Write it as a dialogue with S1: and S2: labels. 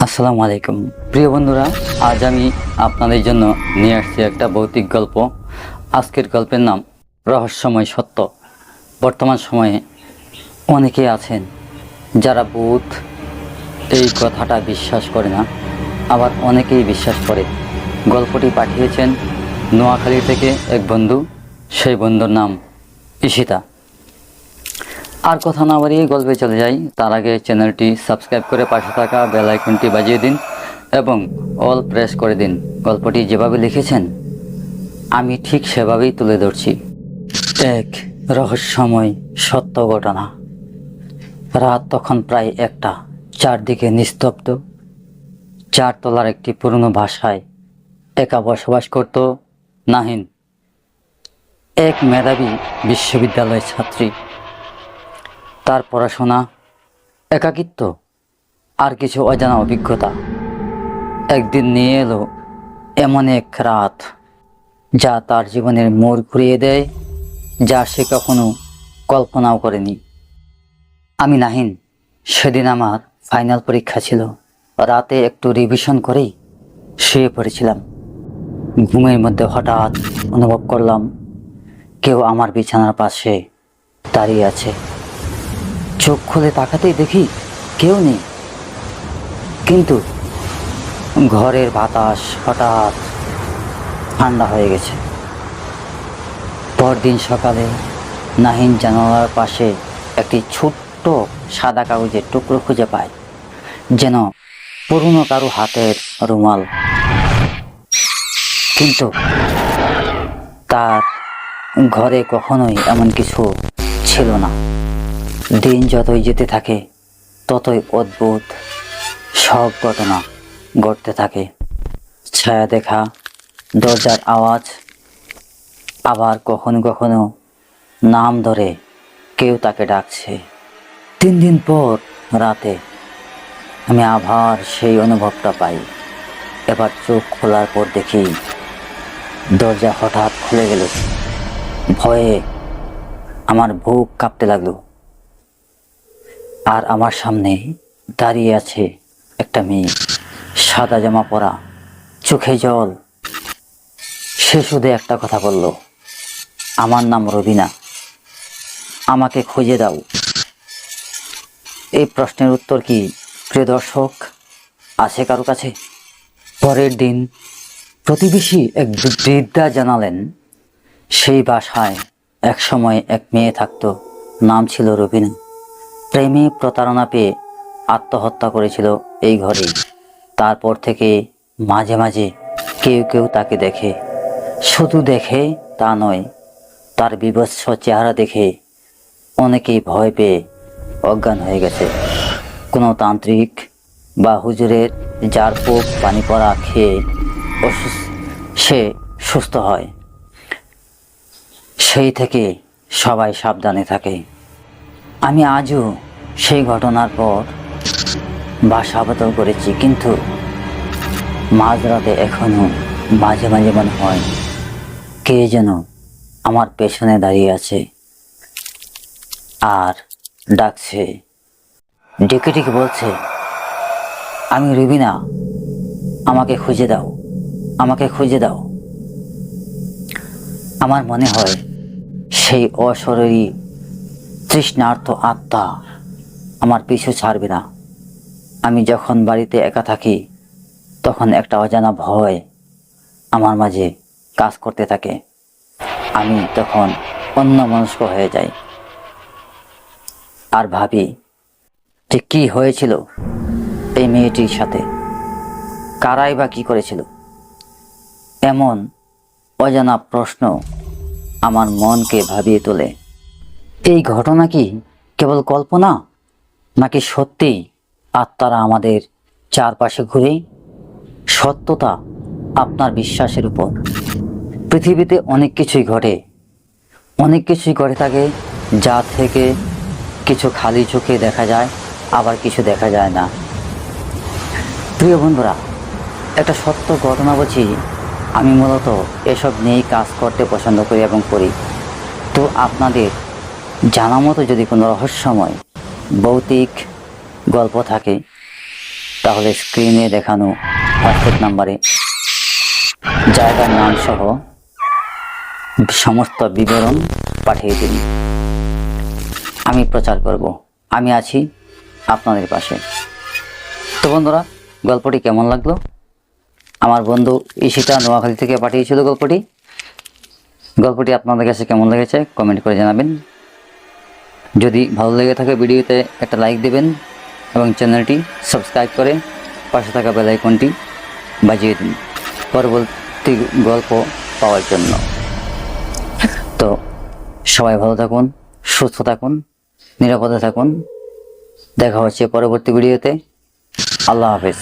S1: আসসালামু আলাইকুম। প্রিয় বন্ধুরা, আজ আমি আপনাদের জন্য নিয়ে আসছি একটা ভৌতিক গল্প। আজকের গল্পের নাম রহস্যময় সত্য। বর্তমান সময়ে অনেকেই আছেন যারা ভূত, এই কথাটা বিশ্বাস করে না, আবার অনেকেই বিশ্বাস করে। গল্পটি পাঠিয়েছেন নোয়াখালী থেকে এক বন্ধু, সেই বন্ধুর নাম ঈশিতা। আর কথা না বাড়িয়ে গল্পে চলে যাই। তার আগে চ্যানেলটি সাবস্ক্রাইব করে পাশে থাকা বেল আইকনটি বাজিয়ে দিন এবং অল প্রেস করে দিন। গল্পটি যেভাবে লিখেছেন, আমি ঠিক সেভাবেই তুলে ধরছি। এক রহস্যময় সত্য ঘটনা। রাত তখন প্রায় একটা, চারদিকে নিস্তব্ধ। চারতলার একটি পুরনো ভাষায় একা বসবাস করত নাহিন। এক মেধাবী বিশ্ববিদ্যালয়ের ছাত্রী। তার পড়াশোনা, একাকিত্ব আর কিছু অজানা অভিজ্ঞতা একদিন নিয়ে এলো এমন এক রাত যা তার জীবনের মোড় ঘুরিয়ে দেয়, যা সে কখনো কল্পনাও করেনি। আমি নাহিন, সেদিন আমার ফাইনাল পরীক্ষা ছিল। রাতে একটু রিভিশন করেই শুয়ে পড়েছিলাম। ঘুমের মধ্যে হঠাৎ অনুভব করলাম, কেউ আমার বিছানার পাশে দাঁড়িয়ে আছে। চোখ খুলে তাকাতেই দেখি কেউ নেই। কিন্তু ঘরের বাতাস হঠাৎ ঠান্ডা হয়ে গেছে। পরদিন সকালে নাহিন জানালার পাশে একটি ছোট্ট সাদা কাগজের টুকরো খুঁজে পায়, যেন পুরনো কারও হাতের রুমাল। কিন্তু তার ঘরে কখনোই এমন কিছু ছিল না। দিন যতই যেতে থাকে, ততই অদ্ভুত সব ঘটনা ঘটতে থাকে। ছায়া দেখা, দরজার আওয়াজ, আবার কখনো কখনো নাম ধরে কেউ তাকে ডাকছে। তিন দিন পর রাতে আমি আবার সেই অনুভবটা পাই। এবার চোখ খোলার পর দেখি দরজা হঠাৎ খুলে গেল। ভয়ে আমার বুক কাঁপতে লাগল। আর আমার সামনে দাঁড়িয়ে আছে একটা মেয়ে। সাদা জামা পরা, চোখে জল। সে শুধু একটা কথা বলল, আমার নাম রবিনা। আমাকে খুঁজে দাও। এই প্রশ্নের উত্তর কি প্রিয় দর্শক আছে কারও কাছে? পরের দিন প্রতিবেশী এক বৃদ্ধা জানালেন, সেই বাসায় একসময় এক মেয়ে থাকতো, নাম ছিল রবিনা। প্রেমে প্রতারণা পেয়ে আত্মহত্যা করেছিল এই ঘরেই। তারপর থেকে মাঝে মাঝে কেউ কেউ তাকে দেখে। শুধু দেখে তা নয়, তার বিভৎস চেহারা দেখে অনেকেই ভয় পেয়ে অজ্ঞান হয়ে গেছে। কোনো তান্ত্রিক বা হুজুরের যার পোক, পানি পড়া খেয়ে অসুস্থ, সে সুস্থ হয়। সেই থেকে সবাই সাবধানে থাকে। আমি আজও সেই ঘটনার পর বাসা বদল করেছি, কিন্তু মাঝরাতে এখনও মাঝে মাঝে মনে হয় কে যেন আমার পেছনে দাঁড়িয়ে আছে আর ডাকছে। ডেকে ডেকে বলছে, আমি রুবিনা, আমাকে খুঁজে দাও, আমাকে খুঁজে দাও। আমার মনে হয় সেই অশরীরী তৃষ্ণার্থ আত্মা আমার পিছু ছাড়বে না। আমি যখন বাড়িতে একা থাকি, তখন একটা অজানা ভয় আমার মাঝে কাজ করতে থাকে। আমি তখন অন্য মনস্ক হয়ে যাই। আর ভাবি, যে কি হয়েছিল এই মেয়েটির সাথে? কারাই বা কি করেছিল? এমন অজানা প্রশ্ন আমার মনকে ভাবিয়ে তোলে। এই ঘটনা কি কেবল কল্পনা? নাকি সত্যিই আত্মারা আমাদের চারপাশে ঘুরে সত্যতা আপনার বিশ্বাসের উপর? পৃথিবীতে অনেক কিছুই ঘটে। অনেক কিছুই ঘটে থাকে, যা থেকে কিছু খালি চোখে দেখা যায়, আবার কিছু দেখা যায় না। প্রিয় বন্ধুরা, একটা সত্য ঘটনা বলছি, আমি মূলত এসব নিয়েই কাজ করতে পছন্দ করি এবং করি। তো আপনাদের জানা মতো যদি কোনো রহস্যময় ভৌতিক গল্প থাকে, তাহলে স্ক্রিনে দেখানো হোয়াটসঅ্যাপ নাম্বারে জায়গার নাম সহ সমস্ত বিবরণ পাঠিয়ে দিন। আমি প্রচার করব। আমি আছি আপনাদের পাশে। তো বন্ধুরা, গল্পটি কেমন লাগল? আমার বন্ধু ঈশিতা নোয়াখালী থেকে পাঠিয়েছিল গল্পটি। গল্পটি আপনাদের কাছে কেমন লেগেছে কমেন্ট করে জানাবেন। যদি ভালো লেগে থাকে ভিডিওতে একটা লাইক দেবেন এবং চ্যানেলটি সাবস্ক্রাইব করে পাশে থাকা বেল আইকনটি বাজিয়ে দিন। পরবর্তী গল্প পাওয়ার জন্য। তো সবাই ভালো থাকুন, সুস্থ থাকুন, নিরাপদে থাকুন। দেখা হচ্ছে পরবর্তী ভিডিওতে। আল্লাহ হাফেজ।